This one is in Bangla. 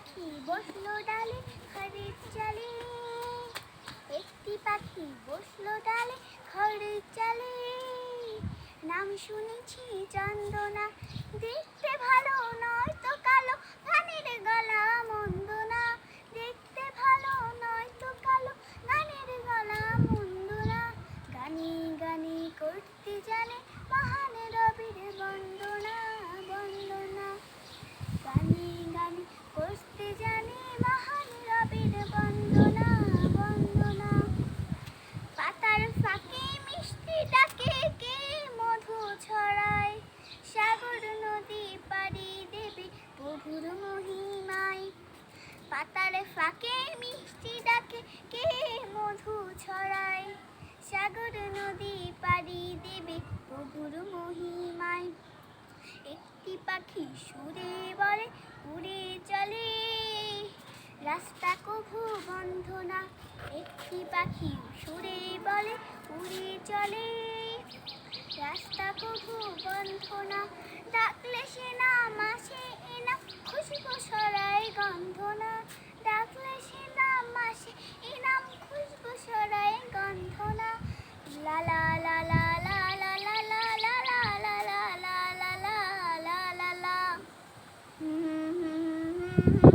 পাখি বসল ডালে খড়ের চালে। একটি পাখি বসল ডালে খড়ের চালে। নাম শুনেছি চন্দনা প্রভুর মহিমায় পাতার ফাঁকে মিষ্টি ডাকে, কে মধু ছড়ায়? সাগর নদী পাড়ি দেবে প্রভুর মহিমায়। একটি পাখি সুরে বলে, উড়ে চলে। রাস্তা কভু বন্ধ না একটি পাখি সুরে বলে, উড়ে চলে। রাস্তা কভু বন্ধ Mm-hmm.